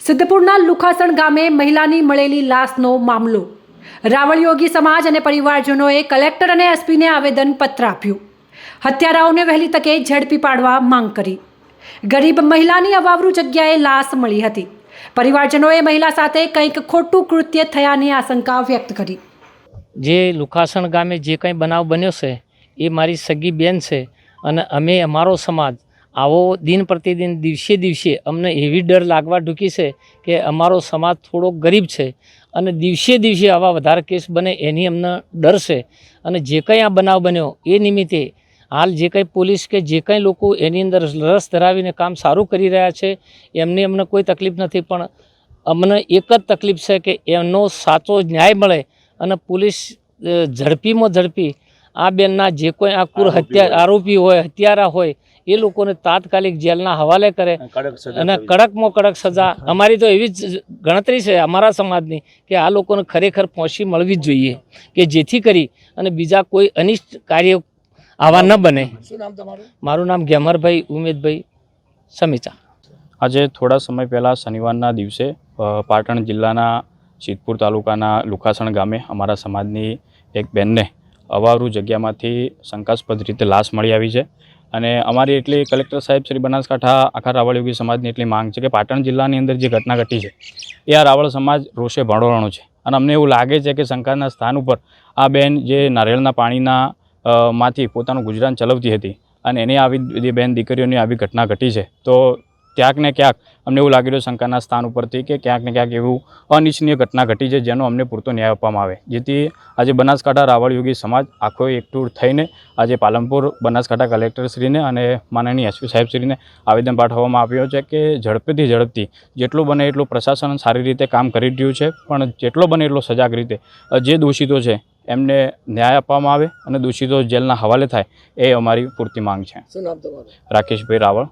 સિદ્ધપુરના લુખાસણ ગામે મહિલાની મળેલી લાશનો મામલો. રાવળયોગી સમાજ અને પરિવારજનોએ કલેક્ટર અને એસપીને આવેદન પત્ર આપ્યું. હત્યારાઓને વહેલી તકે ઝડપી પાડવા માંગ કરી. ગરીબ મહિલાની અવાવરૂ જગ્યાએ લાશ મળી હતી. પરિવારજનોએ મહિલા સાથે કંઈક ખોટું કૃત્ય થયાની આશંકા વ્યક્ત કરી. જે લુખાસણ ગામે જે કંઈ બનાવ બન્યો છે, એ મારી સગી બેન છે અને અમે, અમારો સમાજ આવો દિન પ્રતિદિન દિવસે દિવસે અમને એવી ડર લાગવા ઢૂકી છે કે અમારો સમાજ થોડો ગરીબ છે અને દિવસે દિવસે આવા વધારે કેસ બને એની અમને ડર છે. અને જે કંઈ આ બનાવ બન્યો એ નિમિત્તે હાલ જે કંઈ પોલીસ કે જે કંઈ લોકો એની અંદર રસ ધરાવીને કામ સારું કરી રહ્યા છે, એમને અમને કોઈ તકલીફ નથી. પણ અમને એક જ તકલીફ છે કે એમનો સાચો ન્યાય મળે અને પોલીસ ઝડપીમાં ઝડપી આ બેનના જે કોઈ આ કુર હત્યા આરોપી હોય હત્યારા હોય એ લોકોને તાત્કાલિક જેલના હવાલે કરે. અને કડકમાં કડક સજા. અમારી તો એવી જ ગણતરી છે અમારા સમાજની કે આ લોકોને ખરેખર પહોંચી મળવી જ જોઈએ. કે જેથી કરી અને બીજા કોઈ અનિષ્ટ કાર્ય આવા ન બને. મારું નામ ગેમરભાઈ ઉમેદભાઈ સમીચા. આજે થોડા સમય પહેલાં શનિવારના દિવસે પાટણ જિલ્લાના સિદ્ધપુર તાલુકાના લુખાસણ ગામે અમારા સમાજની એક બેનને અવાવરૂ જગ્યામાંથી શંકાસ્પદ રીતે લાશ મળી આવી છે. અને અમારી એટલી કલેક્ટર સાહેબ શ્રી બનાસકાંઠા આખા રાવળયોગી સમાજની એટલી માંગ છે કે પાટણ જિલ્લાની અંદર જે ઘટના ઘટી છે, એ આ રાવળ સમાજ રોષે ભણોરણો છે. અને અમને એવું લાગે છે કે શંકાના સ્થાન ઉપર આ બેન જે નારિયેળના પાણીના માંથી પોતાનું ગુજરાન ચલાવતી હતી અને એને આવી બેન દીકરીઓની આવી ઘટના ઘટી છે, તો ક્યાંક ને ક્યાંક અમને એવું લાગી રહ્યું શંકાના સ્થાન ઉપરથી કે ક્યાંક ને ક્યાંક એવું અનિચ્છનીય ઘટના ઘટી છે જેનો અમને પૂરતો ન્યાય આપવામાં આવે. જેથી આજે બનાસકાંઠા રાવળયોગી સમાજ આખો એકઠું થઈને આજે પાલનપુર બનાસકાંઠા કલેક્ટરશ્રીને અને માનનીય એસપી સાહેબશ્રીને આવેદન પાઠવવામાં આવ્યો છે કે ઝડપેથી ઝડપથી જેટલું બને એટલું પ્રશાસન સારી રીતે કામ કરી રહ્યું છે પણ જેટલો બને એટલો સજાગ રીતે જે દોષિતો છે એમને ન્યાય આપવામાં આવે અને દોષિતો જેલના હવાલે થાય એ અમારી પૂરતી માંગ છે. રાકેશભાઈ રાવળ.